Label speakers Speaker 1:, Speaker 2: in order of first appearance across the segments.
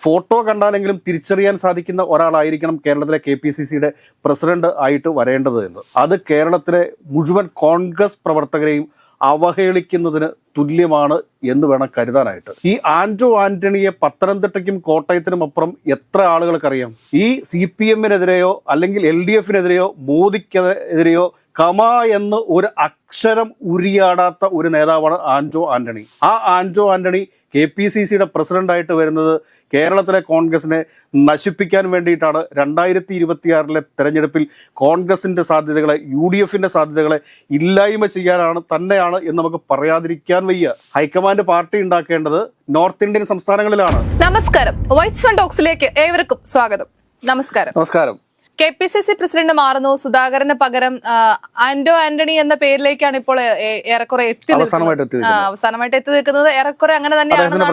Speaker 1: Photo കണ്ടാലെങ്കിലും തിരിച്ചറിയാൻ സാധിക്കുന്ന ഒരാളായിരിക്കണം കേരളത്തിലെ കെ പി സി സിയുടെ പ്രസിഡന്റ് ആയിട്ട് വരേണ്ടത് എന്ന്. അത് കേരളത്തിലെ മുഴുവൻ കോൺഗ്രസ് പ്രവർത്തകരെയും അവഹേളിക്കുന്നതിന് തുല്യമാണ് എന്ന് വേണം കരുതാനായിട്ട്. ഈ ആന്റോ ആന്റണിയെ പത്തനംതിട്ടയ്ക്കും കോട്ടയത്തിനും അപ്പുറം എത്ര ആളുകൾക്കറിയാം? ഈ സി പി എമ്മിനെതിരെയോ അല്ലെങ്കിൽ എൽ ഡി എഫിനെതിരെയോ മോദിക്കെതിരെയോ കമ എന്ന് ഒരു അക്ഷരം ഉരിയാടാത്ത ഒരു നേതാവാണ് ആൻജോ ആന്റണി. ആ Anjo Antony K P C സിയുടെ പ്രസിഡന്റായിട്ട് വരുന്നത് കേരളത്തിലെ കോൺഗ്രസിനെ നശിപ്പിക്കാൻ വേണ്ടിയിട്ടാണ് രണ്ടായിരത്തി ഇരുപത്തിയാറിലെ തെരഞ്ഞെടുപ്പിൽ കോൺഗ്രസിന്റെ സാധ്യതകളെ യു ഡി എഫിന്റെ സാധ്യതകളെ ഇല്ലായ്മ ചെയ്യാനാണ് തന്നെയാണ് എന്ന് നമുക്ക് പറയാതിരിക്കാൻ വയ്യ. ഹൈക്കമാൻഡ് പാർട്ടി ഉണ്ടാക്കേണ്ടത് നോർത്ത് ഇന്ത്യൻ സംസ്ഥാനങ്ങളിലാണ്.
Speaker 2: നമസ്കാരം. വൈറ്റ്സ് ഏവർക്കും സ്വാഗതം. നമസ്കാരം.
Speaker 1: നമസ്കാരം.
Speaker 2: K P C C president മാറുന്നു. സുധാകരന് പകരം ആന്റോ ആന്റണി എന്ന പേരിലേക്കാണ് ഇപ്പോൾ ഏറെക്കുറെ എത്തി
Speaker 1: അവസാനമായിട്ട് എത്തി
Speaker 2: നിൽക്കുന്നത്. ഏറെക്കുറെ അങ്ങനെ
Speaker 1: തന്നെയാണ്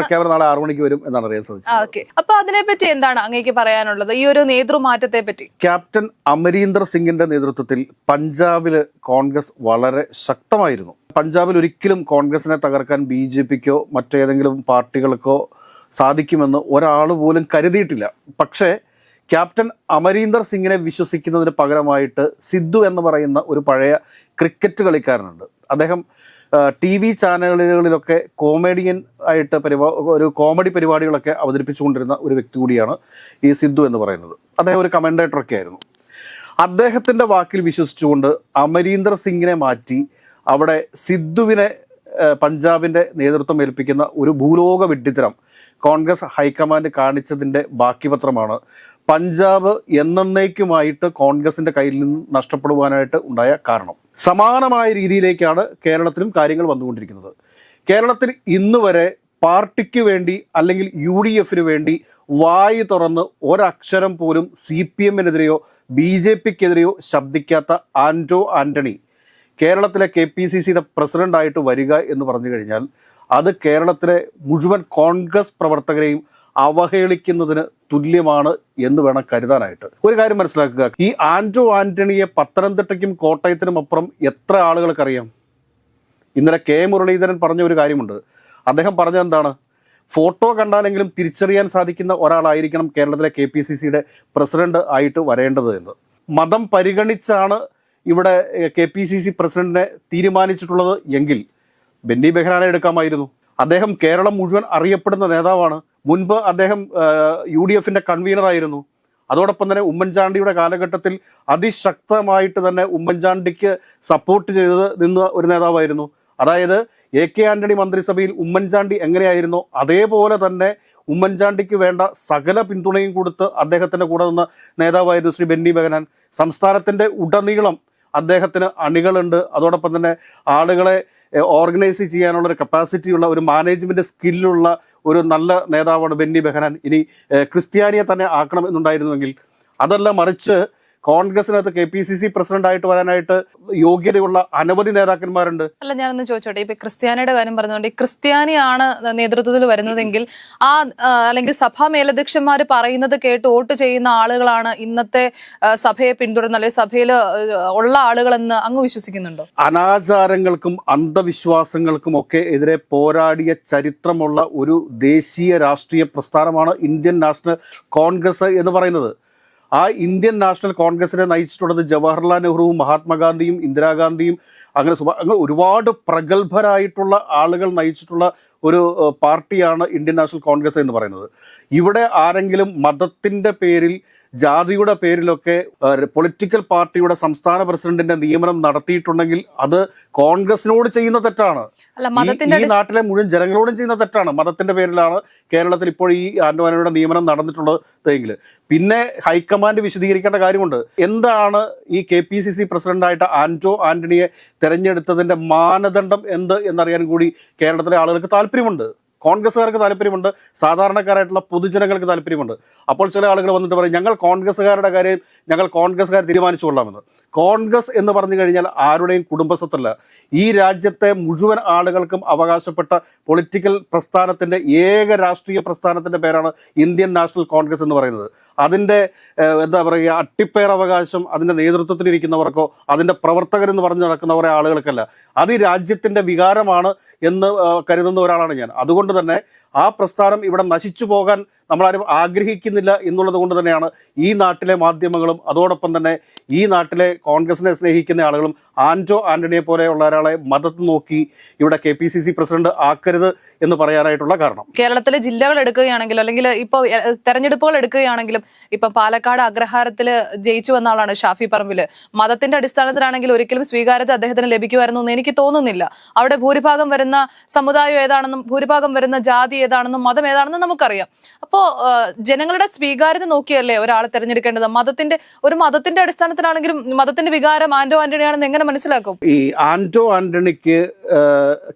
Speaker 2: ഓക്കെ. അപ്പൊ അതിനെപ്പറ്റി എന്താണ് അങ്ങേക്ക് പറയാനുള്ളത്? ഈ ഒരു നേതൃമാറ്റത്തെ പറ്റി.
Speaker 1: ക്യാപ്റ്റൻ അമരീന്ദർ സിംഗിന്റെ നേതൃത്വത്തിൽ പഞ്ചാബിൽ കോൺഗ്രസ് വളരെ ശക്തമായിരുന്നു. പഞ്ചാബിൽ ഒരിക്കലും കോൺഗ്രസിനെ തകർക്കാൻ ബി ജെ പിക്കോ മറ്റേതെങ്കിലും പാർട്ടികൾക്കോ സാധിക്കുമെന്ന് ഒരാൾ പോലും കരുതിയിട്ടില്ല. പക്ഷേ ക്യാപ്റ്റൻ അമരീന്ദർ സിംഗിനെ വിശ്വസിക്കുന്നതിന് പകരമായിട്ട് സിദ്ധു എന്ന് പറയുന്ന ഒരു പഴയ ക്രിക്കറ്റ് കളിക്കാരനുണ്ട്. അദ്ദേഹം ടി വി ചാനലുകളിലൊക്കെ കോമഡിയൻ ആയിട്ട് പരിപാ ഒരു കോമഡി പരിപാടികളൊക്കെ അവതരിപ്പിച്ചുകൊണ്ടിരുന്ന ഒരു വ്യക്തി കൂടിയാണ് ഈ സിദ്ധു എന്ന് പറയുന്നത്. അദ്ദേഹം ഒരു കമന്റേറ്ററൊക്കെ ആയിരുന്നു. അദ്ദേഹത്തിന്റെ വാക്കിൽ വിശ്വസിച്ചുകൊണ്ട് അമരീന്ദർ സിംഗിനെ മാറ്റി അവിടെ സിദ്ധുവിനെ പഞ്ചാബിന്റെ നേതൃത്വം ഏൽപ്പിക്കുന്ന ഒരു ഭൂലോക വിഡ്ഢിത്തരം കോൺഗ്രസ് ഹൈക്കമാൻഡ് കാണിച്ചതിന്റെ ബാക്കിപത്രമാണ് പഞ്ചാബ് എന്നേക്കുമായിട്ട് കോൺഗ്രസിന്റെ കയ്യിൽ നിന്ന് നഷ്ടപ്പെടുവാനായിട്ട് ഉണ്ടായ കാരണം. സമാനമായ രീതിയിലേക്കാണ് കേരളത്തിലും കാര്യങ്ങൾ വന്നുകൊണ്ടിരിക്കുന്നത്. കേരളത്തിൽ ഇന്ന് വരെ പാർട്ടിക്ക് വേണ്ടി അല്ലെങ്കിൽ യു ഡി എഫിന് വേണ്ടി വായി തുറന്ന് ഒരക്ഷരം പോലും സി പി എമ്മിനെതിരെയോ ബി ജെ പിക്കെതിരെയോ ശബ്ദിക്കാത്ത ആന്റോ ആന്റണി കേരളത്തിലെ കെ പി സി സിയുടെ പ്രസിഡന്റായിട്ട് വരിക എന്ന് പറഞ്ഞു കഴിഞ്ഞാൽ അത് കേരളത്തിലെ മുഴുവൻ കോൺഗ്രസ് പ്രവർത്തകരെയും അവഹേളിക്കുന്നതിന് തുല്യമാണ് എന്ന് വേണം കരുതാനായിട്ട്. ഒരു കാര്യം മനസ്സിലാക്കുക. ഈ ആന്റോ ആന്റണിയെ പത്തനംതിട്ടയ്ക്കും കോട്ടയത്തിനും അപ്പുറം എത്ര ആളുകൾക്കറിയാം? ഇന്നലെ കെ മുരളീധരൻ പറഞ്ഞ ഒരു കാര്യമുണ്ട്. അദ്ദേഹം പറഞ്ഞ എന്താണ്? ഫോട്ടോ കണ്ടാലെങ്കിലും തിരിച്ചറിയാൻ സാധിക്കുന്ന ഒരാളായിരിക്കണം കേരളത്തിലെ കെ പി സി സിയുടെ പ്രസിഡന്റ് ആയിട്ട് വരേണ്ടത് എന്ന്. മതം പരിഗണിച്ചാണ് ഇവിടെ കെ പി സി സി പ്രസിഡന്റിനെ തീരുമാനിച്ചിട്ടുള്ളത് എങ്കിൽ ബെന്നി ബെഹ്റാനെ എടുക്കാമായിരുന്നു. അദ്ദേഹം കേരളം മുഴുവൻ അറിയപ്പെടുന്ന നേതാവാണ്. മുൻപ് അദ്ദേഹം യു ഡി എഫിന്റെ കൺവീനർ ആയിരുന്നു. അതോടൊപ്പം തന്നെ ഉമ്മൻചാണ്ടിയുടെ കാലഘട്ടത്തിൽ അതിശക്തമായിട്ട് തന്നെ ഉമ്മൻചാണ്ടിക്ക് സപ്പോർട്ട് ചെയ്തത് നിന്ന ഒരു നേതാവായിരുന്നു. അതായത് എ കെ ആന്റണി മന്ത്രിസഭയിൽ ഉമ്മൻചാണ്ടി എങ്ങനെയായിരുന്നോ അതേപോലെ തന്നെ ഉമ്മൻചാണ്ടിക്ക് വേണ്ട സകല പിന്തുണയും കൊടുത്ത് അദ്ദേഹത്തിന്റെ കൂടെ നിന്ന നേതാവായിരുന്നു ശ്രീ ബെന്നി ബെഹനാൻ സംസ്ഥാനത്തിന്റെ ഉടനീളം അദ്ദേഹത്തിന് അണികളുണ്ട്. അതോടൊപ്പം തന്നെ ആളുകളെ ഓർഗനൈസ് ചെയ്യാനുള്ള ഒരു കപ്പാസിറ്റി ഉള്ള ഒരു മാനേജ്മെന്റ് സ്കില്ലുള്ള ഒരു നല്ല നേതാവാണ് ബെന്നി ബെഹനാൻ. ഇനി ക്രിസ്ത്യാനിയെ തന്നെ ആക്കണം എന്നുണ്ടായിരുന്നുവെങ്കിൽ അതല്ല മറിച്ച് കോൺഗ്രസിനകത്ത് K P C C president ആയിട്ട് വരാനായിട്ട് യോഗ്യതയുള്ള അനവധി നേതാക്കന്മാരുണ്ട്.
Speaker 2: അല്ല ഞാനൊന്ന് ചോദിച്ചോട്ടെ? ഇപ്പൊ ക്രിസ്ത്യാനിയുടെ കാര്യം പറഞ്ഞുകൊണ്ട് ക്രിസ്ത്യാനിയാണ് നേതൃത്വത്തിൽ വരുന്നതെങ്കിൽ ആ ആ, അല്ലെങ്കിൽ സഭാ മേലധ്യക്ഷന്മാർ പറയുന്നത് കേട്ട് വോട്ട് ചെയ്യുന്ന ആളുകളാണ് ഇന്നത്തെ സഭയെ പിന്തുടരുന്ന അല്ലെങ്കിൽ സഭയിൽ ഉള്ള ആളുകളെന്ന് അങ്ങ് വിശ്വസിക്കുന്നുണ്ടോ?
Speaker 1: അനാചാരങ്ങൾക്കും അന്ധവിശ്വാസങ്ങൾക്കും ഒക്കെ എതിരെ പോരാടിയ ചരിത്രമുള്ള ഒരു ദേശീയ രാഷ്ട്രീയ പ്രസ്ഥാനമാണ് ഇന്ത്യൻ നാഷണൽ കോൺഗ്രസ് എന്ന് പറയുന്നത്. ആ ഇന്ത്യൻ നാഷണൽ കോൺഗ്രസിനെ നയിച്ചിട്ടുള്ളത് ജവഹർലാൽ നെഹ്റുവും മഹാത്മാഗാന്ധിയും ഇന്ദിരാഗാന്ധിയും അങ്ങനെ സുഭാ അങ്ങനെ ഒരുപാട് പ്രഗത്ഭരായിട്ടുള്ള ആളുകൾ നയിച്ചിട്ടുള്ള ഒരു പാർട്ടിയാണ് ഇന്ത്യൻ നാഷണൽ കോൺഗ്രസ് എന്ന് പറയുന്നത്. ഇവിടെ ആരെങ്കിലും മതത്തിന്റെ പേരിൽ ജാതിയുടെ പേരിലൊക്കെ പൊളിറ്റിക്കൽ പാർട്ടിയുടെ സംസ്ഥാന പ്രസിഡന്റിന്റെ നിയമനം നടത്തിയിട്ടുണ്ടെങ്കിൽ അത് കോൺഗ്രസിനോട് ചെയ്യുന്ന തെറ്റാണ്. ഈ- ഈ നാട്ടിലെ മുഴുവൻ ജനങ്ങളോടും ചെയ്യുന്ന തെറ്റാണ്. മതത്തിന്റെ പേരിലാണ് കേരളത്തിൽ ഇപ്പോൾ ഈ ആൻഡോനയുടെ നിയമനം നടന്നിട്ടുള്ളത് എങ്കിൽ. പിന്നെ ഹൈക്കമാൻഡ് വിശദീകരിക്കേണ്ട കാര്യമുണ്ട്. എന്താണ് ഈ കെ പി സി സി പ്രസിഡന്റായിട്ട് ആന്റോ ആന്റണിയെ തെരഞ്ഞെടുത്തതിന്റെ മാനദണ്ഡം എന്ത് എന്നറിയാൻ കൂടി കേരളത്തിലെ ആളുകൾക്ക് താല്പര്യമുണ്ട്. കോൺഗ്രസ്സുകാർക്ക് താല്പര്യമുണ്ട് സാധാരണക്കാരായിട്ടുള്ള പൊതുജനങ്ങൾക്ക് താല്പര്യമുണ്ട്. അപ്പോൾ ചില ആളുകൾ വന്നിട്ട് പറയും ഞങ്ങൾ കോൺഗ്രസ്സുകാരുടെ കാര്യം ഞങ്ങൾ കോൺഗ്രസ്സുകാർ തീരുമാനിച്ചു കൊള്ളാമെന്ന് കോൺഗ്രസ് എന്ന് പറഞ്ഞു കഴിഞ്ഞാൽ ആരുടെയും കുടുംബസ്വത്തല്ല. ഈ രാജ്യത്തെ മുഴുവൻ ആളുകൾക്കും അവകാശപ്പെട്ട പൊളിറ്റിക്കൽ പ്രസ്ഥാനത്തിന്റെ ഏക രാഷ്ട്രീയ പ്രസ്ഥാനത്തിന്റെ പേരാണ് ഇന്ത്യൻ നാഷണൽ കോൺഗ്രസ് എന്ന് പറയുന്നത്. അതിന്റെ എന്താ പറയുക അട്ടിപ്പേർ അവകാശം നേതൃത്വത്തിൽ നേതൃത്വത്തിലിരിക്കുന്നവർക്കോ അതിന്റെ പ്രവർത്തകരെന്ന് പറഞ്ഞ് നടക്കുന്ന കുറേ ആളുകൾക്കല്ല. അത് ഈ രാജ്യത്തിന്റെ വികാരമാണ് എന്ന് കരുതുന്ന ഒരാളാണ് ഞാൻ. അതുകൊണ്ട് തന്നെ ആ പ്രസ്ഥാനം ഇവിടെ നശിച്ചു പോകാൻ നമ്മളാരും ആഗ്രഹിക്കുന്നില്ല എന്നുള്ളത് കൊണ്ട് തന്നെയാണ് ഈ നാട്ടിലെ മാധ്യമങ്ങളും അതോടൊപ്പം തന്നെ ഈ നാട്ടിലെ കോൺഗ്രസിനെ സ്നേഹിക്കുന്ന ആളുകളും ആന്റോ ആന്റണിയെ പോലെയുള്ള ഒരാളെ മതത്ത് നോക്കി ഇവിടെ K P C C president ആക്കരുത് എന്ന് പറയാനായിട്ടുള്ള കാരണം.
Speaker 2: കേരളത്തിലെ ജില്ലകൾ എടുക്കുകയാണെങ്കിലും അല്ലെങ്കിൽ ഇപ്പോൾ തെരഞ്ഞെടുപ്പുകൾ എടുക്കുകയാണെങ്കിലും ഇപ്പം പാലക്കാട് അഗ്രഹാരത്തിൽ ജയിച്ചു വന്ന ആളാണ് ഷാഫി പറമ്പിൽ മതത്തിന്റെ അടിസ്ഥാനത്തിലാണെങ്കിൽ ഒരിക്കലും സ്വീകാര്യത അദ്ദേഹത്തിന് ലഭിക്കുമായിരുന്നു എന്ന് എനിക്ക് തോന്നുന്നില്ല. അവിടെ ഭൂരിഭാഗം വരുന്ന സമുദായം ഏതാണെന്നും ഭൂരിഭാഗം വരുന്ന ജാതി ഏതാണെന്നും മതം ഏതാണെന്നും നമുക്കറിയാം. അപ്പോ ജനങ്ങളുടെ സ്വീകാര്യത നോക്കിയല്ലേ ഒരാളെ തെരഞ്ഞെടുക്കേണ്ടത്? മതത്തിന്റെ ഒരു മതത്തിന്റെ അടിസ്ഥാനത്തിലാണെങ്കിലും മതത്തിന്റെ വികാരം ആന്റോ ആന്റണി ആണെന്ന് എങ്ങനെ മനസ്സിലാക്കും?
Speaker 1: ഈ ആന്റോ ആന്റണിക്ക്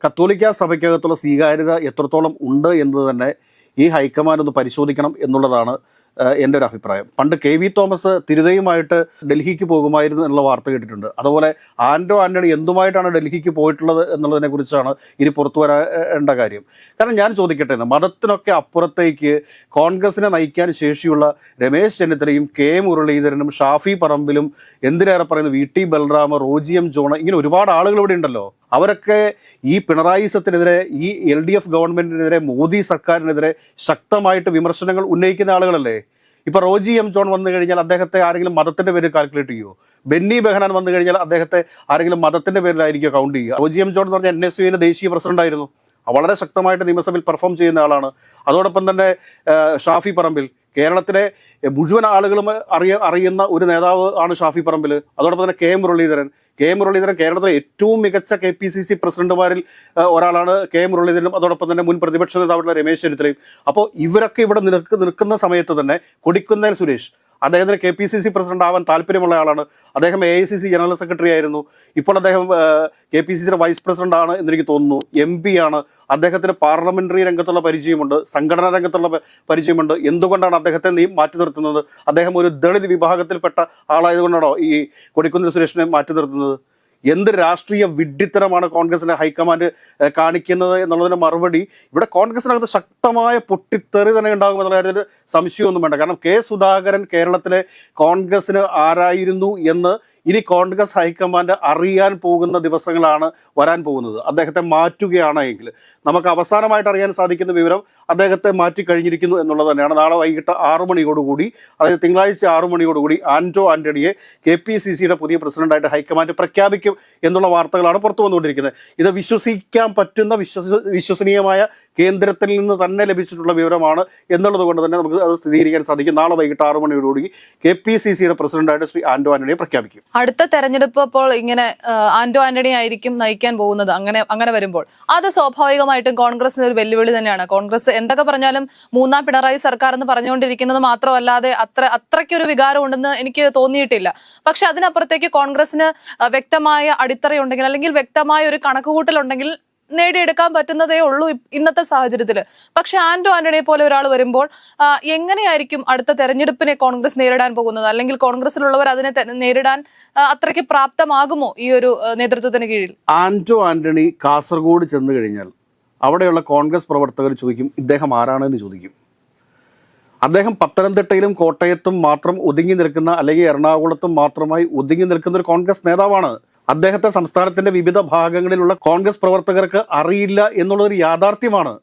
Speaker 1: കത്തോലിക്ക സഭയ്ക്കകത്തുള്ള സ്വീകാര്യത എത്രത്തോളം ഉണ്ട് എന്ന് തന്നെ ഈ ഹൈക്കമാൻഡ് ഒന്ന് പരിശോധിക്കണം എന്നുള്ളതാണ് എന്റെ ഒരു അഭിപ്രായം. പണ്ട് കെ വി തോമസ് തിരുതയുമായിട്ട് ഡൽഹിക്ക് പോകുമായിരുന്നു എന്നുള്ള വാർത്ത കേട്ടിട്ടുണ്ട്. അതുപോലെ ആൻഡോ ആന്റണി എന്തുമായിട്ടാണ് ഡൽഹിക്ക് പോയിട്ടുള്ളത് എന്നുള്ളതിനെ കുറിച്ചാണ് ഇനി പുറത്തു വരേണ്ട കാര്യം. കാരണം ഞാൻ ചോദിക്കട്ടെ മതത്തിനൊക്കെ അപ്പുറത്തേക്ക് കോൺഗ്രസിനെ നയിക്കാൻ ശേഷിയുള്ള രമേശ് ചെന്നിത്തലയും കെ മുരളീധരനും ഷാഫി പറമ്പിലും എന്തിനേറെ പറയുന്നത് V T Balram Roji M John ഇങ്ങനെ ഒരുപാട് ആളുകൾ ഇവിടെ ഉണ്ടല്ലോ. അവരൊക്കെ ഈ പിണറായിസത്തിനെതിരെ ഈ എൽ ഡി എഫ് ഗവൺമെന്റിനെതിരെ മോദി സർക്കാരിനെതിരെ ശക്തമായിട്ട് വിമർശനങ്ങൾ ഉന്നയിക്കുന്ന ആളുകളല്ലേ? ഇപ്പൊ റോജി എം ജോൺ വന്നു കഴിഞ്ഞാൽ അദ്ദേഹത്തെ ആരെങ്കിലും മതത്തിന്റെ പേര് കാൽക്കുലേറ്റ് ചെയ്യുമോ ബെന്നി ബെഹനാൻ വന്നു കഴിഞ്ഞാൽ അദ്ദേഹത്തെ ആരെങ്കിലും മതത്തിന്റെ പേരിലായിരിക്കും കൗണ്ട് ചെയ്യുക? റോജി എം ജോൺ എന്ന് പറഞ്ഞാൽ എൻ എസ് യുവിന്റെ ദേശീയ പ്രസിഡന്റായിരുന്നു വളരെ ശക്തമായിട്ട് നിയമസഭയിൽ പെർഫോം ചെയ്യുന്ന ആളാണ്. അതോടൊപ്പം തന്നെ ഷാഫി പറമ്പിൽ. കേരളത്തിലെ മുഴുവൻ ആളുകളും അറിയ അറിയുന്ന ഒരു നേതാവ് ആണ് ഷാഫി പറമ്പിൽ. അതോടൊപ്പം തന്നെ കെ മുരളീധരൻ. കെ മുരളീധരൻ കേരളത്തിലെ ഏറ്റവും മികച്ച കെ പി സി സി പ്രസിഡന്റുമാരിൽ ഒരാളാണ് കെ മുരളീധരനും. അതോടൊപ്പം തന്നെ മുൻ പ്രതിപക്ഷ നേതാവുള്ള രമേശ് ചെന്നിത്തലയും. അപ്പോൾ ഇവരൊക്കെ ഇവിടെ നിൽക്ക് നിൽക്കുന്ന സമയത്ത് തന്നെ കൊടിക്കുന്നേൽ സുരേഷ് അദ്ദേഹത്തിന് K P C C president ആവാൻ താല്പര്യമുള്ള ആളാണ്. അദ്ദേഹം A I C C general secretary ആയിരുന്നു. ഇപ്പോൾ അദ്ദേഹം കെ പി സി സിയുടെ വൈസ് പ്രസിഡന്റ് ആണ് എന്നെനിക്ക് തോന്നുന്നു. എം പി ആണ്. അദ്ദേഹത്തിന് പാർലമെന്ററി രംഗത്തുള്ള പരിചയമുണ്ട് സംഘടനാ രംഗത്തുള്ള പരിചയമുണ്ട്. എന്തുകൊണ്ടാണ് അദ്ദേഹത്തെ നീ മാറ്റി നിർത്തുന്നത്? അദ്ദേഹം ഒരു ദളിത് വിഭാഗത്തിൽപ്പെട്ട ആളായതുകൊണ്ടാണോ ഈ കൊടിക്കുന്നിൽ സുരേഷിനെ മാറ്റി നിർത്തുന്നത്? എന്ത് രാഷ്ട്രീയ വിഡ്ഢിത്തരമാണ് കോൺഗ്രസിന്റെ ഹൈക്കമാൻഡ് കാണിക്കുന്നത് എന്നുള്ളതിന് മറുപടി ഇവിടെ കോൺഗ്രസിനകത്ത് ശക്തമായ പൊട്ടിത്തെറി തന്നെ ഉണ്ടാകും എന്നുള്ള കാര്യത്തിൽ സംശയമൊന്നും വേണ്ട. കാരണം കെ സുധാകരൻ കേരളത്തിലെ കോൺഗ്രസിന് ആരായിരുന്നു എന്ന് ഇനി കോൺഗ്രസ് ഹൈക്കമാൻഡ് അറിയാൻ പോകുന്ന ദിവസങ്ങളാണ് വരാൻ പോകുന്നത്. അദ്ദേഹത്തെ മാറ്റുകയാണ് എങ്കിൽ. നമുക്ക് അവസാനമായിട്ട് അറിയാൻ സാധിക്കുന്ന വിവരം അദ്ദേഹത്തെ മാറ്റി കഴിഞ്ഞിരിക്കുന്നു എന്നുള്ളത് തന്നെയാണ്. നാളെ വൈകിട്ട് ആറു മണിയോടുകൂടി അതായത് തിങ്കളാഴ്ച ആറു മണിയോടുകൂടി ആന്റോ ആന്റണിയെ കെ പി സി സിയുടെ പുതിയ പ്രസിഡന്റായിട്ട് ഹൈക്കമാൻഡ് പ്രഖ്യാപിക്കും എന്നുള്ള വാർത്തകളാണ് പുറത്തു വന്നുകൊണ്ടിരിക്കുന്നത്. ഇത് വിശ്വസിക്കാൻ പറ്റുന്ന വിശ്വസ വിശ്വസനീയമായ കേന്ദ്രത്തിൽ നിന്ന് തന്നെ ലഭിച്ചിട്ടുള്ള വിവരമാണ് എന്നുള്ളത് കൊണ്ട് തന്നെ നമുക്ക് അത് സ്ഥിരീകരിക്കാൻ സാധിക്കും. നാളെ വൈകിട്ട് ആറു മണിയോടുകൂടി കെ പി സി സിയുടെ പ്രസിഡന്റായിട്ട് ശ്രീ ആന്റോ ആന്റണിയെ പ്രഖ്യാപിക്കും.
Speaker 2: അടുത്ത തെരഞ്ഞെടുപ്പ് അപ്പോൾ ഇങ്ങനെ ആന്റോ ആന്റണി ആയിരിക്കും നയിക്കാൻ പോകുന്നത് അങ്ങനെ അങ്ങനെ വരുമ്പോൾ. അത് സ്വാഭാവികമായിട്ടും കോൺഗ്രസിന് ഒരു വെല്ലുവിളി തന്നെയാണ്. കോൺഗ്രസ് എന്തൊക്കെ പറഞ്ഞാലും മൂന്നാം പിണറായി സർക്കാർ എന്ന് പറഞ്ഞുകൊണ്ടിരിക്കുന്നത് മാത്രമല്ലാതെ അത്ര അത്രയ്ക്കൊരു വികാരം ഉണ്ടെന്ന് എനിക്ക് തോന്നിയിട്ടില്ല. പക്ഷെ അതിനപ്പുറത്തേക്ക് കോൺഗ്രസിന് വ്യക്തമായ അടിത്തറയുണ്ടെങ്കിൽ അല്ലെങ്കിൽ വ്യക്തമായ ഒരു കണക്കുകൂട്ടലുണ്ടെങ്കിൽ നേടിയെടുക്കാൻ പറ്റുന്നതേ ഉള്ളൂ ഇന്നത്തെ സാഹചര്യത്തിൽ പക്ഷെ ആന്റോ ആന്റണിയെ പോലെ ഒരാൾ വരുമ്പോൾ എങ്ങനെയായിരിക്കും അടുത്ത തെരഞ്ഞെടുപ്പിനെ കോൺഗ്രസ് നേരിടാൻ പോകുന്നത്? അല്ലെങ്കിൽ കോൺഗ്രസിലുള്ളവർ അതിനെ നേരിടാൻ അത്രയ്ക്ക് പ്രാപ്തമാകുമോ ഈ ഒരു നേതൃത്വത്തിന് കീഴിൽ?
Speaker 1: ആന്റോ ആന്റണി കാസർഗോഡ് ചെന്ന് കഴിഞ്ഞാൽ അവിടെയുള്ള കോൺഗ്രസ് പ്രവർത്തകർ ചോദിക്കും ഇദ്ദേഹം ആരാണെന്ന്? ചോദിക്കും. അദ്ദേഹം പത്തനംതിട്ടയിലും കോട്ടയത്തും മാത്രം ഒതുങ്ങി നിൽക്കുന്ന അല്ലെങ്കിൽ എറണാകുളത്തും മാത്രമായി ഒതുങ്ങി നിൽക്കുന്ന ഒരു കോൺഗ്രസ് നേതാവാണ് അദ്ദേഹത്തെ സംസ്ഥാനത്തിന്റെ വിവിധ ഭാഗങ്ങളിലുള്ള കോൺഗ്രസ് പ്രവർത്തകർക്ക് അറിയില്ല എന്നുള്ളൊരു യാഥാർത്ഥ്യമാണ്.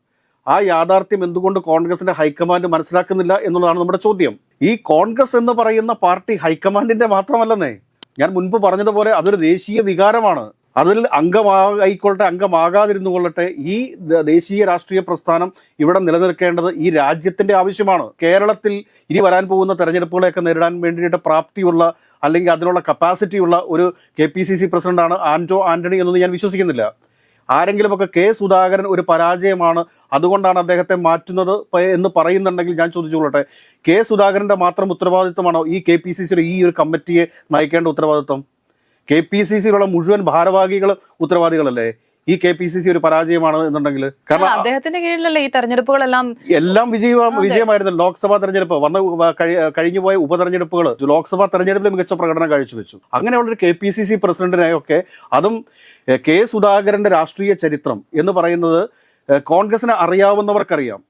Speaker 1: ആ യാഥാർത്ഥ്യം എന്തുകൊണ്ട് കോൺഗ്രസിന്റെ ഹൈക്കമാൻഡ് മനസ്സിലാക്കുന്നില്ല എന്നുള്ളതാണ് നമ്മുടെ ചോദ്യം. ഈ കോൺഗ്രസ് എന്ന് പറയുന്ന പാർട്ടി ഹൈക്കമാൻഡിന്റെ മാത്രമല്ലെന്നേ ഞാൻ മുൻപ് പറഞ്ഞതുപോലെ അതൊരു ദേശീയ വികാരമാണ്. അതിൽ അംഗമായിക്കൊള്ളട്ടെ അംഗമാകാതിരുന്നു കൊള്ളട്ടെ ഈ ദേശീയ രാഷ്ട്രീയ പ്രസ്ഥാനം ഇവിടെ നിലനിൽക്കേണ്ടത് ഈ രാജ്യത്തിന്റെ ആവശ്യമാണ്. കേരളത്തിൽ ഇനി വരാൻ പോകുന്ന തെരഞ്ഞെടുപ്പുകളെയൊക്കെ നേരിടാൻ വേണ്ടിയിട്ട് പ്രാപ്തിയുള്ള അല്ലെങ്കിൽ അതിനുള്ള കപ്പാസിറ്റിയുള്ള ഒരു കെ പി സി സി പ്രസിഡന്റാണ് ആന്റോ ആന്റണി എന്നൊന്നും ഞാൻ വിശ്വസിക്കുന്നില്ല. ആരെങ്കിലുമൊക്കെ കെ സുധാകരൻ ഒരു പരാജയമാണ് അതുകൊണ്ടാണ് അദ്ദേഹത്തെ മാറ്റുന്നത് എന്ന് പറയുന്നുണ്ടെങ്കിൽ ഞാൻ ചോദിച്ചുകൊള്ളട്ടെ. കെ സുധാകരന്റെ മാത്രം ഉത്തരവാദിത്വമാണോ ഈ കെ പി സി സിയുടെ ഈ ഒരു കമ്മിറ്റിയെ നയിക്കേണ്ട ഉത്തരവാദിത്വം? കെ പി സി സിയിലുള്ള മുഴുവൻ ഭാരവാഹികൾ ഉത്തരവാദികളല്ലേ? ഈ കെ പി സി സി ഒരു പരാജയമാണ് എന്നുണ്ടെങ്കിൽ കാരണം
Speaker 2: അദ്ദേഹത്തിന്റെ കീഴിലല്ലേ ഈ തെരഞ്ഞെടുപ്പുകളെല്ലാം
Speaker 1: എല്ലാം വിജയ വിജയമായിരുന്നു. ലോക്സഭാ തെരഞ്ഞെടുപ്പ് വന്ന കഴിഞ്ഞുപോയ ഉപതെരഞ്ഞെടുപ്പുകൾ ലോക്സഭാ തെരഞ്ഞെടുപ്പിൽ മികച്ച പ്രകടനം കാഴ്ചവെച്ചു അങ്ങനെയുള്ള ഒരു കെ പി സി സി പ്രസിഡന്റിനെയൊക്കെ അതും കെ സുധാകരന്റെ രാഷ്ട്രീയ ചരിത്രം എന്ന് പറയുന്നത് കോൺഗ്രസിനെ അറിയാവുന്നവർക്കറിയാം.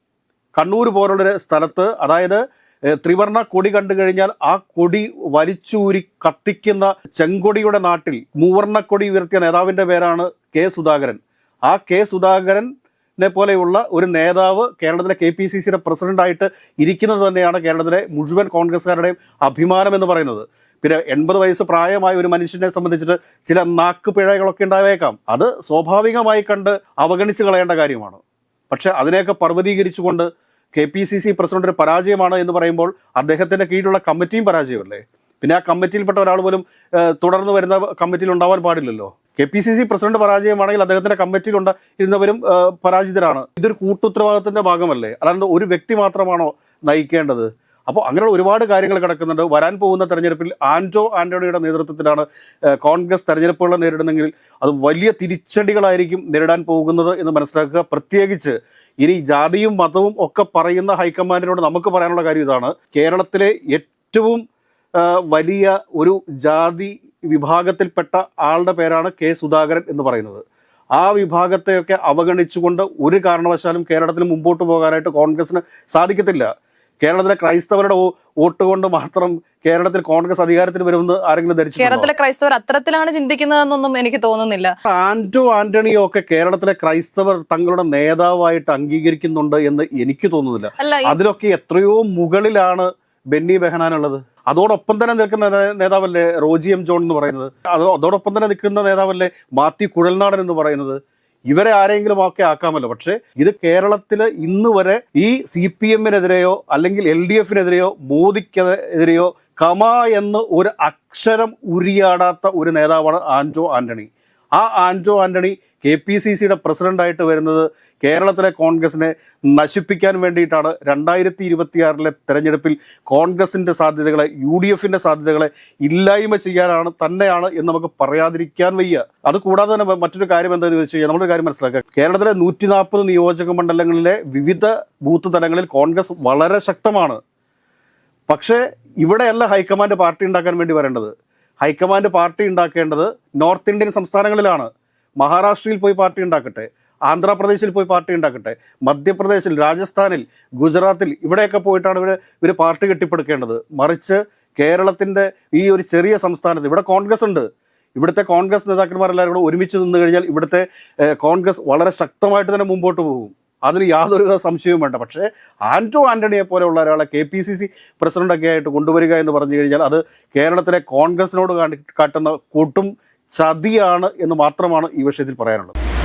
Speaker 1: കണ്ണൂർ പോലുള്ളൊരു സ്ഥലത്ത് അതായത് എഹ്, ത്രിവർണ കൊടി കണ്ടു കഴിഞ്ഞാൽ ആ കൊടി വലിച്ചൂരി കത്തിക്കുന്ന ചെങ്കൊടിയുടെ നാട്ടിൽ മൂവർണ കൊടി ഉയർത്തിയ നേതാവിന്റെ പേരാണ് കെ സുധാകരൻ. ആ കെ സുധാകരനെ പോലെയുള്ള ഒരു നേതാവ് കേരളത്തിലെ കെ പി സി സിയുടെ പ്രസിഡന്റായിട്ട് ഇരിക്കുന്നത് തന്നെയാണ് കേരളത്തിലെ മുഴുവൻ കോൺഗ്രസ്സുകാരുടെയും അഭിമാനം എന്ന് പറയുന്നത്. പിന്നെ എൺപത് വയസ്സ് പ്രായമായ ഒരു മനുഷ്യനെ സംബന്ധിച്ചിട്ട് ചില നാക്ക് പിഴകളൊക്കെ ഉണ്ടായേക്കാം. അത് സ്വാഭാവികമായി കണ്ട് അവഗണിച്ച് കളയേണ്ട കാര്യമാണ്. പക്ഷെ അതിനെയൊക്കെ പർവതീകരിച്ചുകൊണ്ട് K P C C president പരാജയമാണ് എന്ന് പറയുമ്പോൾ അദ്ദേഹത്തിന്റെ കീഴിലുള്ള കമ്മിറ്റിയും പരാജയമല്ലേ? പിന്നെ ആ കമ്മിറ്റിയിൽപ്പെട്ട ഒരാൾ പോലും തുടർന്ന് വരുന്ന കമ്മിറ്റിയിൽ ഉണ്ടാവാൻ പാടില്ലല്ലോ. K P C C president പരാജയമാണെങ്കിൽ അദ്ദേഹത്തിന്റെ കമ്മിറ്റിയിൽ ഉണ്ട ഇരുന്നവരും പരാജിതരാണ്. ഇതൊരു കൂട്ടുത്തരവാദിത്തത്തിന്റെ ഭാഗമല്ലേ? അല്ലാണ്ട് ഒരു വ്യക്തി മാത്രമാണോ നയിക്കേണ്ടത്? അപ്പോൾ അങ്ങനെയുള്ള ഒരുപാട് കാര്യങ്ങൾ കിടക്കുന്നുണ്ട്. വരാൻ പോകുന്ന തെരഞ്ഞെടുപ്പിൽ ആന്റോ ആന്റണിയുടെ നേതൃത്വത്തിലാണ് കോൺഗ്രസ് തെരഞ്ഞെടുപ്പുകൾ നേരിടുന്നെങ്കിൽ അത് വലിയ തിരിച്ചടികളായിരിക്കും നേരിടാൻ പോകുന്നത് എന്ന് മനസ്സിലാക്കുക. പ്രത്യേകിച്ച് ഇനി ജാതിയും മതവും ഒക്കെ പറയുന്ന ഹൈക്കമാൻഡിനോട് നമുക്ക് പറയാനുള്ള കാര്യം ഇതാണ്. കേരളത്തിലെ ഏറ്റവും വലിയ ഒരു ജാതി വിഭാഗത്തിൽപ്പെട്ട ആളുടെ പേരാണ് കെ സുധാകരൻ എന്ന് പറയുന്നത്. ആ വിഭാഗത്തെയൊക്കെ അവഗണിച്ചുകൊണ്ട് ഒരു കാരണവശാലും കേരളത്തിന് മുമ്പോട്ട് പോകാനായിട്ട് കോൺഗ്രസിന് സാധിക്കത്തില്ല. കേരളത്തിലെ ക്രൈസ്തവരുടെ വോട്ട് കൊണ്ട് മാത്രം കേരളത്തിൽ കോൺഗ്രസ് അധികാരത്തിൽ വരുമെന്ന് ആരെങ്കിലും ധരിച്ചു
Speaker 2: കേരളത്തിലെ ക്രൈസ്തവർ അത്തരത്തിലാണ് ചിന്തിക്കുന്നതെന്നൊന്നും എനിക്ക് തോന്നുന്നില്ല.
Speaker 1: ആന്റോ ആന്റണിയോ ഒക്കെ കേരളത്തിലെ ക്രൈസ്തവർ തങ്ങളുടെ നേതാവായിട്ട് അംഗീകരിക്കുന്നുണ്ട് എന്ന് എനിക്ക് തോന്നുന്നില്ല. അതിലൊക്കെ എത്രയോ മുകളിലാണ് ബെന്നി ബെഹനാനുള്ളത്. അതോടൊപ്പം തന്നെ നിൽക്കുന്ന നേതാവല്ലേ റോജി എം ജോൺ എന്ന് പറയുന്നത്? അത് അതോടൊപ്പം തന്നെ നിൽക്കുന്ന നേതാവല്ലേ മാത്യു കുഴൽനാടൻ എന്ന് പറയുന്നത്? ഇവരെ ആരെങ്കിലും ഒക്കെ ആക്കാമല്ലോ. പക്ഷേ ഇത് കേരളത്തിൽ ഇന്ന് വരെ ഈ സി പി എമ്മിനെതിരെയോ അല്ലെങ്കിൽ എൽ ഡി എഫിനെതിരെയോ മോദിക്കെതിരെയോ കമ എന്ന് ഒരു അക്ഷരം ഉരിയാടാത്ത ഒരു നേതാവാണ് ആന്റോ ആന്റണി. ആ Anjo Antony K P C സിയുടെ പ്രസിഡന്റായിട്ട് വരുന്നത് കേരളത്തിലെ കോൺഗ്രസിനെ നശിപ്പിക്കാൻ വേണ്ടിയിട്ടാണ് രണ്ടായിരത്തി ഇരുപത്തിയാറിലെ തെരഞ്ഞെടുപ്പിൽ കോൺഗ്രസിന്റെ സാധ്യതകളെ യു ഡി എഫിന്റെ സാധ്യതകളെ ഇല്ലായ്മ ചെയ്യാനാണ് തന്നെയാണ് എന്ന് നമുക്ക് പറയാതിരിക്കാൻ വയ്യ. അത് കൂടാതെ തന്നെ മറ്റൊരു കാര്യം എന്താണെന്ന് വെച്ച് കഴിഞ്ഞാൽ നമ്മളൊരു കാര്യം മനസ്സിലാക്കുക. കേരളത്തിലെ നൂറ്റി നാൽപ്പത് നിയോജക മണ്ഡലങ്ങളിലെ വിവിധ ബൂത്ത് തലങ്ങളിൽ കോൺഗ്രസ് വളരെ ശക്തമാണ്. പക്ഷേ ഇവിടെയല്ല ഹൈക്കമാൻഡ് പാർട്ടി ഉണ്ടാക്കാൻ വേണ്ടി വരേണ്ടത്. ഹൈക്കമാൻഡ് പാർട്ടി ഉണ്ടാക്കേണ്ടത് നോർത്ത് ഇന്ത്യൻ സംസ്ഥാനങ്ങളിലാണ്. മഹാരാഷ്ട്രയിൽ പോയി പാർട്ടി ഉണ്ടാക്കട്ടെ ആന്ധ്രാപ്രദേശിൽ പോയി പാർട്ടി ഉണ്ടാക്കട്ടെ മധ്യപ്രദേശിൽ രാജസ്ഥാനിൽ ഗുജറാത്തിൽ ഇവിടെയൊക്കെ പോയിട്ടാണ് ഇവർ ഇവർ പാർട്ടി കെട്ടിപ്പടുക്കേണ്ടത്. മറിച്ച് കേരളത്തിന്റെ ഈ ഒരു ചെറിയ സംസ്ഥാനത്ത് ഇവിടെ കോൺഗ്രസ് ഉണ്ട്. ഇവിടുത്തെ കോൺഗ്രസ് നേതാക്കന്മാരെല്ലാവരും കൂടെ ഒരുമിച്ച് നിന്ന് കഴിഞ്ഞാൽ ഇവിടുത്തെ കോൺഗ്രസ് വളരെ ശക്തമായിട്ട് തന്നെ മുമ്പോട്ട് പോകും. അതിന് യാതൊരുവിധ സംശയവും വേണ്ട. പക്ഷേ ആന്റോ ആന്റണിയെ പോലെയുള്ള ഒരാളെ കെ പി സി സി പ്രസിഡന്റൊക്കെ ആയിട്ട് കൊണ്ടുവരിക എന്ന് പറഞ്ഞു കഴിഞ്ഞാൽ അത് കേരളത്തിലെ കോൺഗ്രസിനോട് കാട്ടുന്ന കൂട്ടും ചതിയാണ് എന്ന് മാത്രമാണ് ഈ വിഷയത്തിൽ പറയാനുള്ളത്.